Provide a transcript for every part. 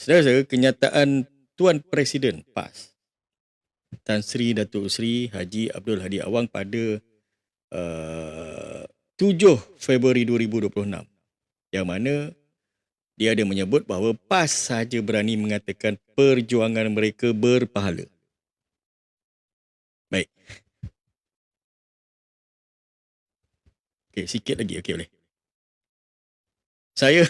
Saudara, kenyataan Tuan Presiden PAS Tan Sri Datuk Sri Haji Abdul Hadi Awang pada uh, 7 Februari 2026 yang mana dia ada menyebut bahawa PAS sahaja berani mengatakan perjuangan mereka berpahala. Baik. Okey, sikit lagi. Okey, boleh. Saya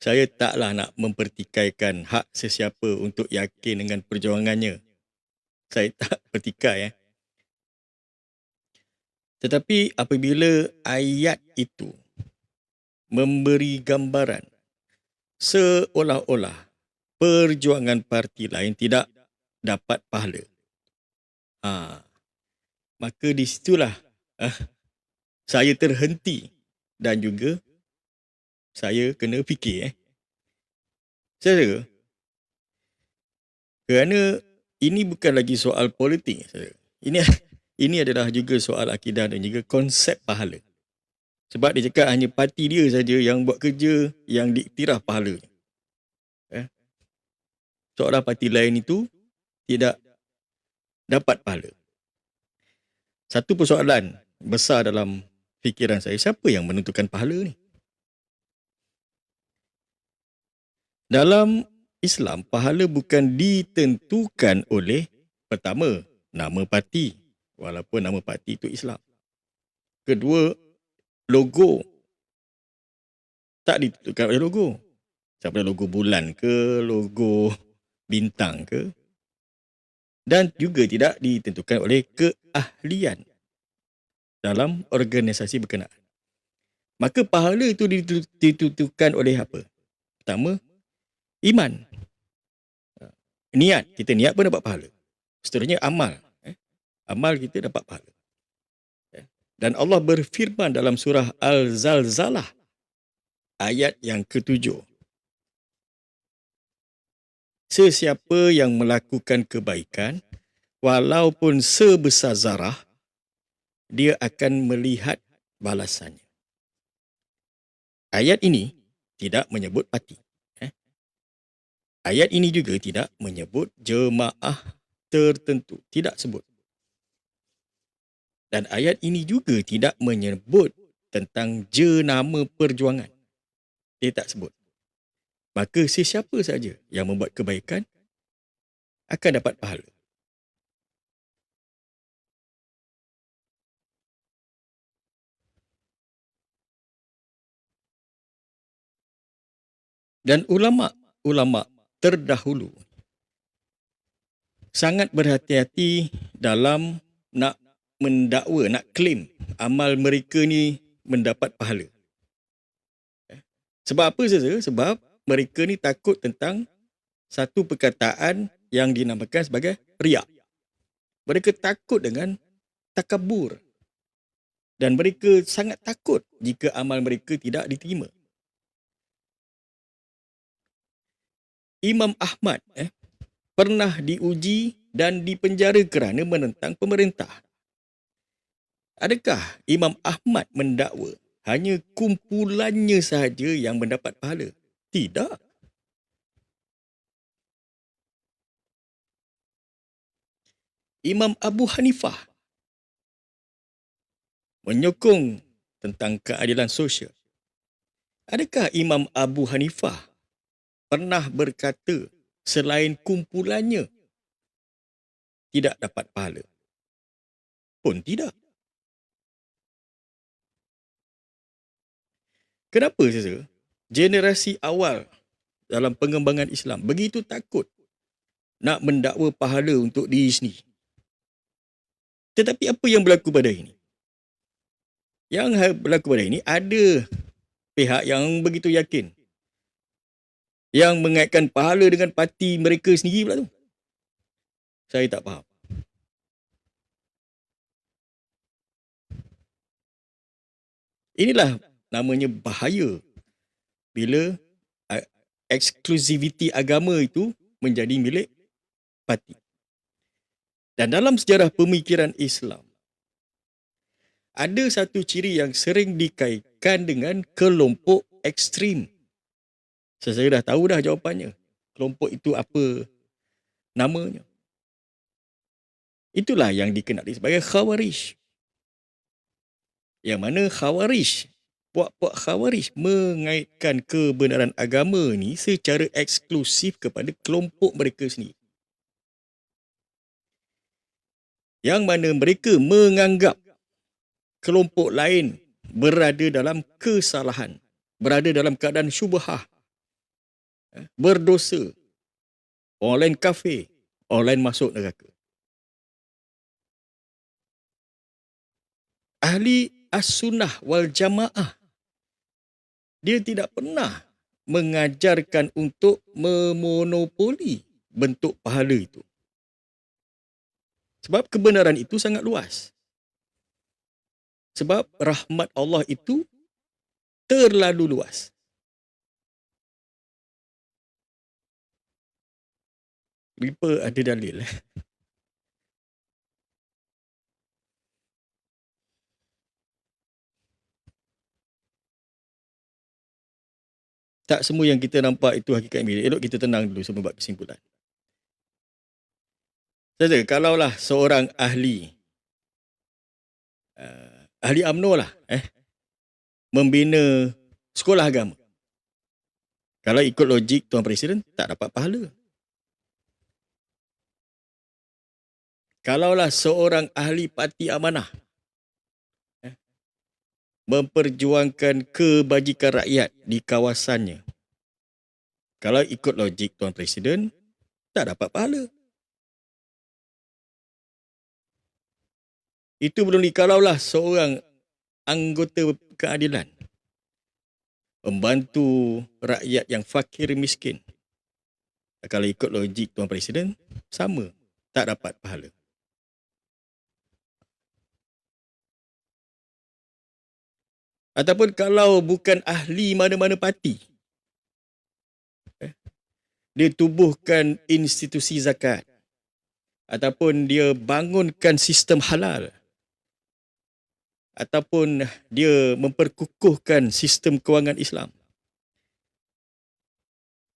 saya taklah nak mempertikaikan hak sesiapa untuk yakin dengan perjuangannya. Saya tak pertikai eh. Tetapi apabila ayat itu memberi gambaran seolah-olah perjuangan parti lain tidak dapat pahala. Ha, maka di situlah eh, saya terhenti dan juga saya kena fikir eh. Saudara, kerana ini bukan lagi soal politik. Saudara. Ini ini adalah juga soal akidah dan juga konsep pahala. Sebab dia cakap hanya parti dia saja yang buat kerja yang diiktiraf pahalanya. Eh? Seorang parti lain itu tidak dapat pahala. Satu persoalan besar dalam fikiran saya, siapa yang menentukan pahala ni? Dalam Islam, pahala bukan ditentukan oleh pertama, nama parti. Walaupun nama parti itu Islam. Kedua, logo. Tak ditentukan oleh logo. Siapa logo bulan ke, logo bintang ke. Dan juga tidak ditentukan oleh keahlian dalam organisasi berkenaan. Maka pahala itu ditentukan oleh apa? Pertama, iman. Niat, kita niat pun dapat pahala. Seterusnya amal. Eh? Amal kita dapat pahala. Eh? Dan Allah berfirman dalam surah Al-Zalzalah ayat yang ketujuh. Sesiapa yang melakukan kebaikan, walaupun sebesar zarah, dia akan melihat balasannya. Ayat ini tidak menyebut parti. Ayat ini juga tidak menyebut jemaah tertentu. Tidak sebut. Dan ayat ini juga tidak menyebut tentang jenama perjuangan. Dia tak sebut. Maka sesiapa saja yang membuat kebaikan akan dapat pahala. Dan ulama-ulama terdahulu sangat berhati-hati dalam nak mendakwa, nak claim amal mereka ni mendapat pahala. Eh? Sebab apa saja? Sebab mereka ni takut tentang satu perkataan yang dinamakan sebagai riak. Mereka takut dengan takabur. Dan mereka sangat takut jika amal mereka tidak diterima. Imam Ahmad eh, pernah diuji dan dipenjara kerana menentang pemerintah. Adakah Imam Ahmad mendakwa hanya kumpulannya sahaja yang mendapat pahala? Tidak. Imam Abu Hanifah menyokong tentang keadilan sosial. Adakah Imam Abu Hanifah pernah berkata selain kumpulannya tidak dapat pahala. Pun tidak. Kenapa saja generasi awal dalam pengembangan Islam begitu takut nak mendakwa pahala untuk diri sendiri? Tetapi apa yang berlaku pada ini? Yang berlaku pada ini ada pihak yang begitu yakin yang mengaitkan pahala dengan parti mereka sendiri pula tu. Saya tak faham. Inilah namanya bahaya bila eksklusiviti agama itu menjadi milik parti. Dan dalam sejarah pemikiran Islam, ada satu ciri yang sering dikaitkan dengan kelompok ekstrim saya dah tahu dah jawapannya. kelompok itu apa namanya. Itulah yang dikenali sebagai khawarij. Yang mana khawarij, puak-puak khawarij mengaitkan kebenaran agama ni secara eksklusif kepada kelompok mereka sendiri. Yang mana mereka menganggap kelompok lain berada dalam kesalahan, berada dalam keadaan syubhah, berdosa, orang lain kafir, orang lain masuk neraka. Ahli as-sunnah wal jamaah dia tidak pernah mengajarkan untuk memonopoli bentuk pahala itu. Sebab kebenaran itu sangat luas. Sebab rahmat Allah itu terlalu luas. Ripa ada dalil. Tak semua yang kita nampak itu hakikat milik. Elok kita tenang dulu sebelum buat kesimpulan. Saja, kalaulah seorang ahli uh, ahli UMNO lah eh membina sekolah agama. Kalau ikut logik Tuan Presiden tak dapat pahala. Kalaulah seorang ahli parti amanah eh, memperjuangkan kebajikan rakyat di kawasannya. Kalau ikut logik Tuan Presiden tak dapat pahala. Itu belum dikalaulah seorang anggota keadilan membantu rakyat yang fakir miskin. Kalau ikut logik Tuan Presiden, sama. Tak dapat pahala. Ataupun kalau bukan ahli mana-mana parti, eh, dia tubuhkan institusi zakat ataupun dia bangunkan sistem halal ataupun dia memperkukuhkan sistem kewangan Islam.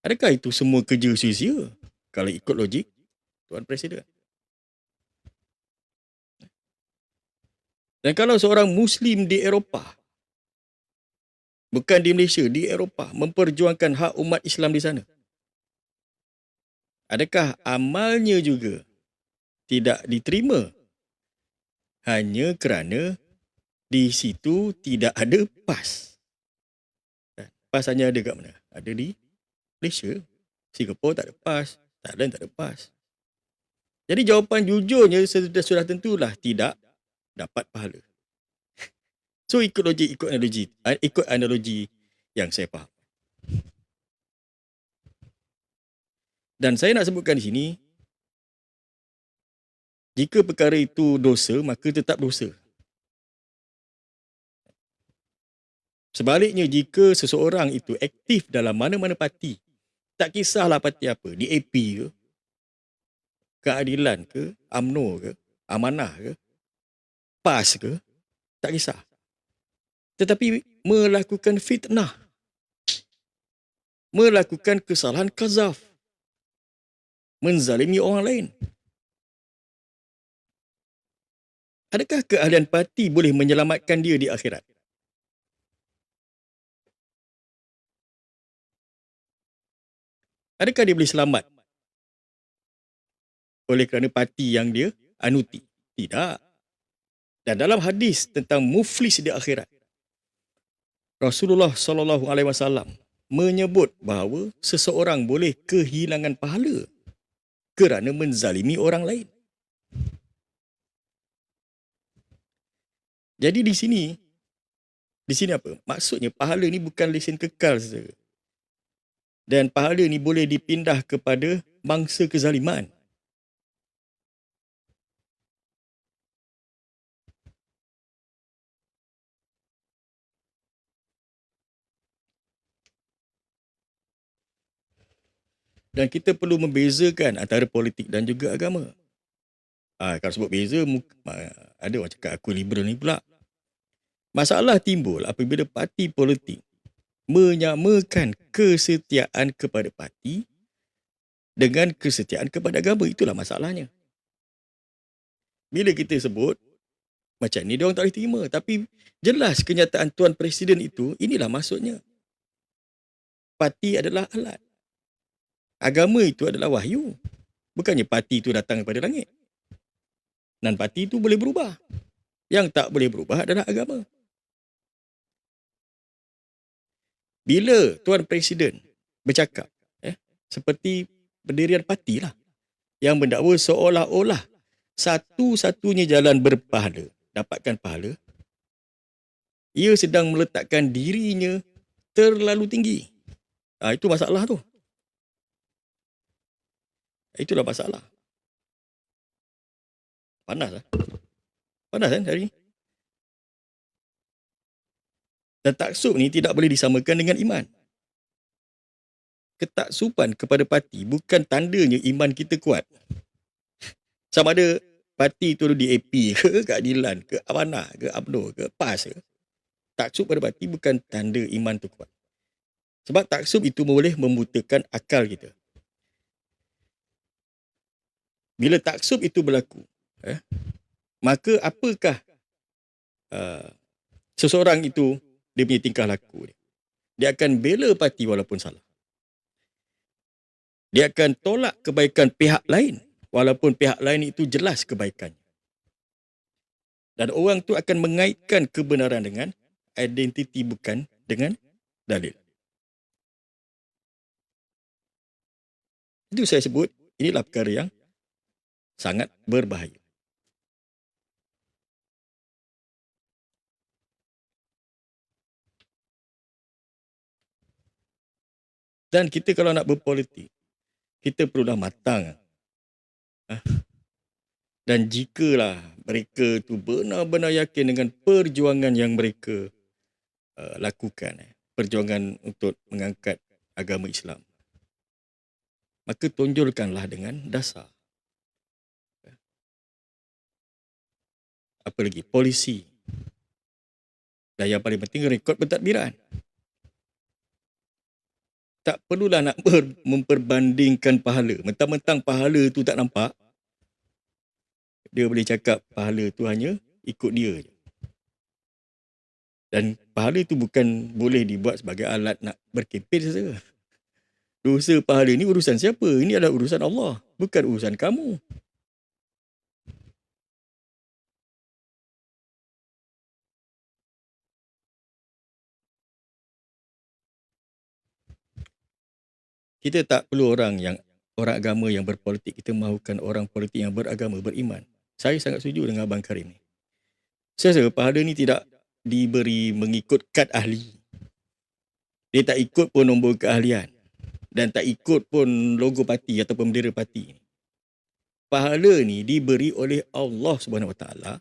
Adakah itu semua kerja sia-sia kalau ikut logik Tuan Presiden? Dan kalau seorang Muslim di Eropah, bukan di Malaysia, di Eropah, memperjuangkan hak umat Islam di sana, adakah amalnya juga tidak diterima hanya kerana di situ tidak ada PAS. Kan? PAS hanya ada kat mana? Ada di Malaysia. Singapura tak ada PAS. Thailand tak ada PAS. Jadi jawapan jujurnya sudah, sudah tentulah tidak dapat pahala. So ikut logik, ikut analogi. Ah, ikut analogi yang saya faham. Dan saya nak sebutkan di sini, jika perkara itu dosa, maka tetap dosa. Sebaliknya jika seseorang itu aktif dalam mana-mana parti, tak kisahlah parti apa, DAP ke, keadilan ke, AMNO ke, amanah ke, PAS ke, tak kisah. Tetapi melakukan fitnah, melakukan kesalahan kazaf, menzalimi orang lain. Adakah keahlian parti boleh menyelamatkan dia di akhirat? Adakah dia boleh selamat? Oleh kerana parti yang dia anuti. Tidak. Dan dalam hadis tentang muflis di akhirat. Rasulullah sallallahu alaihi wasallam menyebut bahawa seseorang boleh kehilangan pahala kerana menzalimi orang lain. Jadi di sini di sini apa? Maksudnya pahala ni bukan lesen kekal saja dan pahala ni boleh dipindah kepada mangsa kezaliman. Dan kita perlu membezakan antara politik dan juga agama. Ha, kalau sebut beza, ada orang cakap aku liberal ni pula. Masalah timbul apabila parti politik menyamakan kesetiaan kepada parti dengan kesetiaan kepada agama. Itulah masalahnya. Bila kita sebut macam ni, dia orang tak boleh terima. Tapi jelas kenyataan Tuan Presiden itu, inilah maksudnya. Parti adalah alat. Agama itu adalah wahyu. Bukannya parti itu datang kepada langit. Dan parti itu boleh berubah. Yang tak boleh berubah adalah agama. Bila Tuan Presiden bercakap, eh, seperti pendirian parti lah, yang mendakwa seolah-olah satu-satunya jalan berpahala, dapatkan pahala, ia sedang meletakkan dirinya terlalu tinggi. Ha, itu masalah tu. Itulah masalah. Panas lah. Panas kan hari ni? Dan taksub ni tidak boleh disamakan dengan iman. Ketaksupan kepada parti bukan tandanya iman kita kuat. Sama ada parti tu di AP ke, keadilan ke, amanah ke, abdo ke, PAS ke. Taksub pada parti bukan tanda iman tu kuat. Sebab taksub itu boleh membutakan akal kita. Bila taksub itu berlaku, eh, maka apakah uh, seseorang itu dia punya tingkah laku dia. Dia akan bela parti walaupun salah. Dia akan tolak kebaikan pihak lain walaupun pihak lain itu jelas kebaikan. Dan orang tu akan mengaitkan kebenaran dengan identiti bukan dengan dalil. Itu saya sebut inilah perkara yang sangat berbahaya. Dan kita kalau nak berpolitik, kita perlulah matang. Ah. Dan jikalah mereka tu benar-benar yakin dengan perjuangan yang mereka uh, lakukan, eh, perjuangan untuk mengangkat agama Islam, maka tonjolkanlah dengan dasar. Apa lagi? Polisi. Dan yang paling penting, rekod pentadbiran tak perlulah nak ber, memperbandingkan pahala. Mentang-mentang pahala tu tak nampak, dia boleh cakap pahala tu hanya ikut dia je. Dan pahala tu bukan boleh dibuat sebagai alat nak berkepil saja. Dosa pahala ni urusan siapa? Ini adalah urusan Allah, bukan urusan kamu. Kita tak perlu orang yang orang agama yang berpolitik. Kita mahukan orang politik yang beragama beriman. Saya sangat setuju dengan abang Karim ni. Saya rasa pahala ni tidak diberi mengikut kad ahli. Dia tak ikut pun nombor keahlian. Dan tak ikut pun logo parti atau bendera parti pahala ni diberi oleh Allah Taala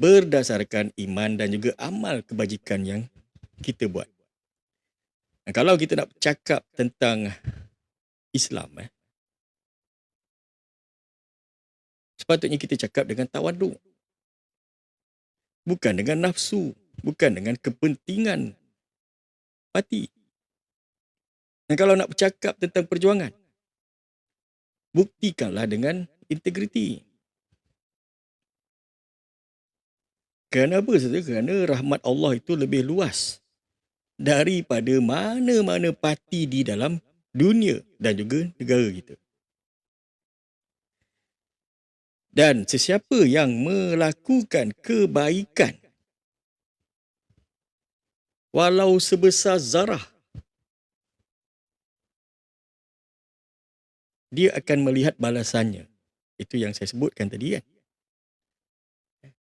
berdasarkan iman dan juga amal kebajikan yang kita buat kalau kita nak cakap tentang Islam eh, sepatutnya kita cakap dengan tawaduk. Bukan dengan nafsu, bukan dengan kepentingan parti. Dan kalau nak bercakap tentang perjuangan, buktikanlah dengan integriti. Kerana apa saja? Kerana rahmat Allah itu lebih luas daripada mana-mana parti di dalam dunia dan juga negara kita. Dan sesiapa yang melakukan kebaikan walau sebesar zarah dia akan melihat balasannya. Itu yang saya sebutkan tadi kan.